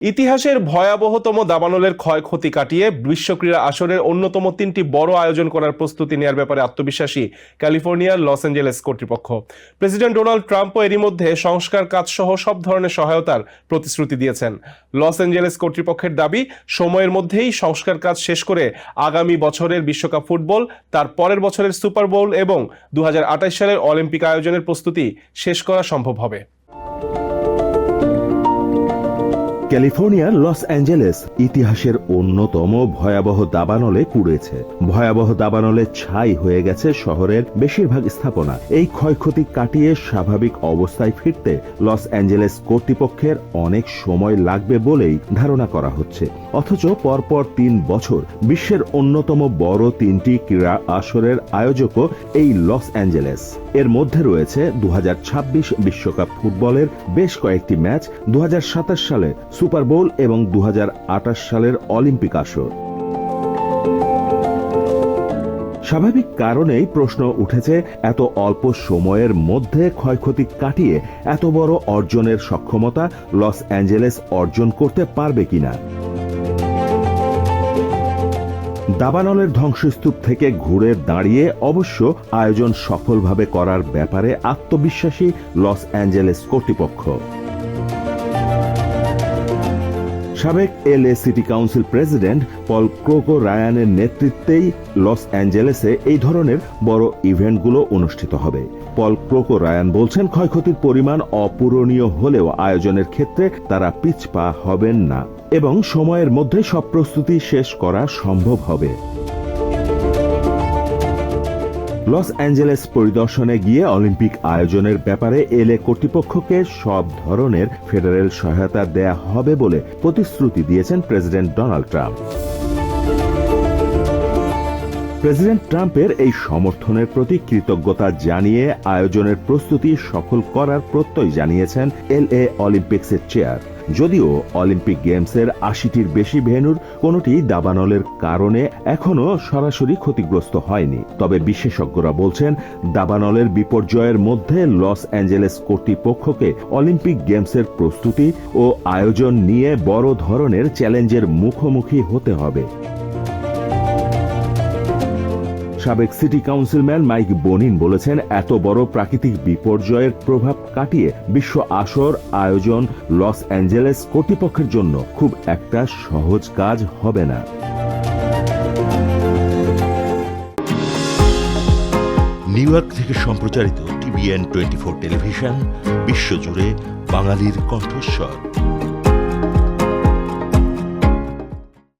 ইতিহাসের ভয়াবহতম দাবানলের ক্ষয়ক্ষতি কাটিয়ে বিশ্বক্রীড়া আসরের অন্যতম তিনটি বড় আয়োজন করার প্রস্তুতি নেওয়ার ব্যাপারে আত্মবিশ্বাসী ক্যালিফোর্নিয়ার লস অ্যাঞ্জেলেস কর্তৃপক্ষ। প্রেসিডেন্ট ডোনাল্ড ট্রাম্পও এরই মধ্যে সংস্কার কাজসহ সব ধরনের সহায়তার প্রতিশ্রুতি দিয়েছেন। লস অ্যাঞ্জেলেস কর্তৃপক্ষের দাবি, সময়ের মধ্যেই সংস্কার কাজ শেষ করে আগামী বছরের বিশ্বকাপ ফুটবল, তার পরের বছরের সুপার বোল এবং দুহাজার আঠাশ সালের অলিম্পিক আয়োজনের প্রস্তুতি শেষ করা সম্ভব হবে। ক্যালিফোর্নিয়ার লস অ্যাঞ্জেলেস ইতিহাসের অন্যতম ভয়াবহ দাবানলে পুড়েছে। ভয়াবহ দাবানলে ছাই হয়ে গেছে শহরের বেশিরভাগ স্থাপনা। এই ক্ষয়ক্ষতি কাটিয়ে স্বাভাবিক অবস্থায় ফিরতে লস অ্যাঞ্জেলেস কর্তৃপক্ষের অনেক সময় লাগবে বলেই ধারণা করা হচ্ছে। অথচ পরপর তিন বছর বিশ্বের অন্যতম বড় তিনটি ক্রীড়া আসরের আয়োজকও এই লস অ্যাঞ্জেলেস। এর মধ্যে রয়েছে দু বিশ্বকাপ ফুটবলের বেশ কয়েকটি ম্যাচ দু হাজার সাতাশ সালে সুপার বোল এবং দু হাজার আটাশ সালের অলিম্পিক আসর। স্বাভাবিক কারণেই প্রশ্ন উঠেছে, এত অল্প সময়ের মধ্যে ক্ষয়ক্ষতি কাটিয়ে এত বড় অর্জনের সক্ষমতা লস অ্যাঞ্জেলেস অর্জন করতে পারবে কিনা? দাবানলের ধ্বংসস্তূপ থেকে ঘুরে দাঁড়িয়ে অবশ্য আয়োজন সফলভাবে করার ব্যাপারে আত্মবিশ্বাসী লস অ্যাঞ্জেলেস কর্তৃপক্ষ। সাবেক L city council president Paul ক্রোকো রায়ানের নেতৃত্বেই লস অ্যাঞ্জেলেসে এই ধরনের বড় ইভেন্টগুলো অনুষ্ঠিত হবে। পল ক্রোকো রায়ান বলছেন, ক্ষয়ক্ষতির পরিমাণ অপূরণীয় হলেও আয়োজনের ক্ষেত্রে তারা পিছপা হবেন না এবং সময়ের মধ্যে সব প্রস্তুতি শেষ করা সম্ভব হবে। লস অ্যাঞ্জেলেস পরিদর্শনে গিয়ে অলিম্পিক আয়োজনের ব্যাপারে এলে কর্তৃপক্ষকে সব ধরনের ফেডারেল সহায়তা দেয়া হবে বলে প্রতিশ্রুতি দিয়েছেন প্রেসিডেন্ট ডোনাল্ড ট্রাম্প। প্রেসিডেন্ট ট্রাম্পের এই সমর্থনের প্রতি কৃতজ্ঞতা জানিয়ে আয়োজনের প্রস্তুতি সফল করার প্রত্যয় জানিয়েছেন এল এ অলিম্পিক্সের চেয়ার। যদিও অলিম্পিক গেমসের আশিটির বেশি ভেনুর কোনটি দাবানলের কারণে এখনও সরাসরি ক্ষতিগ্রস্ত হয়নি। তবে বিশেষজ্ঞরা বলছেন, দাবানলের বিপর্যয়ের মধ্যে লস অ্যাঞ্জেলেস কর্তৃপক্ষকে অলিম্পিক গেমসের প্রস্তুতি ও আয়োজন নিয়ে বড় ধরনের চ্যালেঞ্জের মুখোমুখি হতে হবে। সাবেক সিটি কাউন্সিলম্যান মাইক বনিন বলেছেন, এত বড় প্রাকৃতিক বিপর্যয়ের প্রভাব কাটিয়ে বিশ্ব আসর আয়োজন লস অ্যাঞ্জেলেস কর্তৃপক্ষের জন্য খুব একটা সহজ কাজ হবে না। নিউ ইয়র্ক থেকে সম্প্রচারিত টিভিএন টোয়েন্টি ফোর টেলিভিশন, বিশ্বজুড়ে বাঙালির কণ্ঠস্বর।